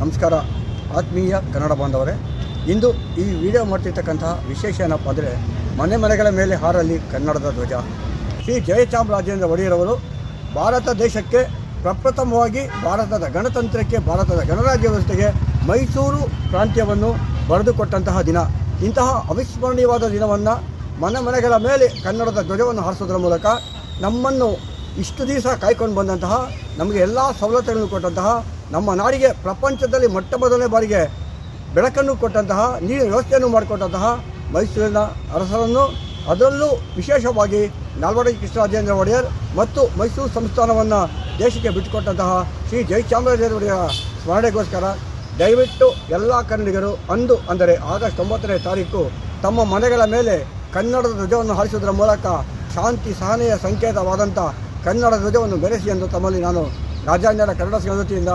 ನಮಸ್ಕಾರ, ಆತ್ಮೀಯ ಕನ್ನಡ ಬಾಂಧವರೇ. ಇಂದು ಈ ವಿಡಿಯೋ ಮಾಡ್ತಿರ್ತಕ್ಕಂತಹ ವಿಶೇಷ ಏನಪ್ಪ ಅಂದರೆ, ಮನೆ ಮನೆಗಳ ಮೇಲೆ ಹಾರಲಿ ಕನ್ನಡದ ಧ್ವಜ. ಶ್ರೀ ಜಯಚಾಮರಾಜೇಂದ್ರ ಒಡೆಯರವರು ಭಾರತ ದೇಶಕ್ಕೆ ಪ್ರಪ್ರಥಮವಾಗಿ ಭಾರತದ ಗಣತಂತ್ರಕ್ಕೆ, ಭಾರತದ ಗಣರಾಜ್ಯ ವ್ಯವಸ್ಥೆಗೆ ಮೈಸೂರು ಪ್ರಾಂತ್ಯವನ್ನು ಬರೆದುಕೊಟ್ಟಂತಹ ದಿನ. ಇಂತಹ ಅವಿಸ್ಮರಣೀಯವಾದ ದಿನವನ್ನು ಮನೆ ಮನೆಗಳ ಮೇಲೆ ಕನ್ನಡದ ಧ್ವಜವನ್ನು ಹಾರಿಸೋದ್ರ ಮೂಲಕ ನಮ್ಮನ್ನು ಇಷ್ಟು ದಿವಸ ಕಾಯ್ಕೊಂಡು ಬಂದಂತಹ, ನಮಗೆ ಎಲ್ಲ ಸವಲತ್ತುಗಳನ್ನು ಕೊಟ್ಟಂತಹ ನಮ್ಮ ನಾಡಿಗೆ ಪ್ರಪಂಚದಲ್ಲಿ ಮೊಟ್ಟ ಮೊದಲನೇ ಬಾರಿಗೆ ಬೆಳಕನ್ನು ಕೊಟ್ಟಂತಹ, ನೀರಿನ ವ್ಯವಸ್ಥೆಯನ್ನು ಮಾಡಿಕೊಟ್ಟಂತಹ ಮೈಸೂರಿನ ಅರಸರನ್ನು ಅದರಲ್ಲೂ ವಿಶೇಷವಾಗಿ ನಾಲ್ವಡಿ ಕೃಷ್ಣರಾಜೇಂದ್ರ ಒಡೆಯರ್ ಮತ್ತು ಮೈಸೂರು ಸಂಸ್ಥಾನವನ್ನು ದೇಶಕ್ಕೆ ಬಿಟ್ಟುಕೊಟ್ಟಂತಹ ಶ್ರೀ ಜಯಚಾಮರಾಜೇಂದ್ರ ಒಡೆಯರ ಸ್ಮರಣೆಗೋಸ್ಕರ ದಯವಿಟ್ಟು ಎಲ್ಲ ಕನ್ನಡಿಗರು ಅಂದು ಅಂದರೆ ಆಗಸ್ಟ್ ಒಂಬತ್ತನೇ ತಾರೀಕು ತಮ್ಮ ಮನೆಗಳ ಮೇಲೆ ಕನ್ನಡದ ಧ್ವಜವನ್ನು ಹಾರಿಸುವುದರ ಮೂಲಕ ಶಾಂತಿ, ಸಹನೆಯ ಸಂಕೇತವಾದಂಥ ಕನ್ನಡ ಧ್ವಜವನ್ನು ಬೆರೆಸಿ ಎಂದು ತಮ್ಮಲ್ಲಿ ನಾನು ರಾಜ್ಯಾಂಗದ ಕನ್ನಡ ಸಂಘ ವತಿಯಿಂದ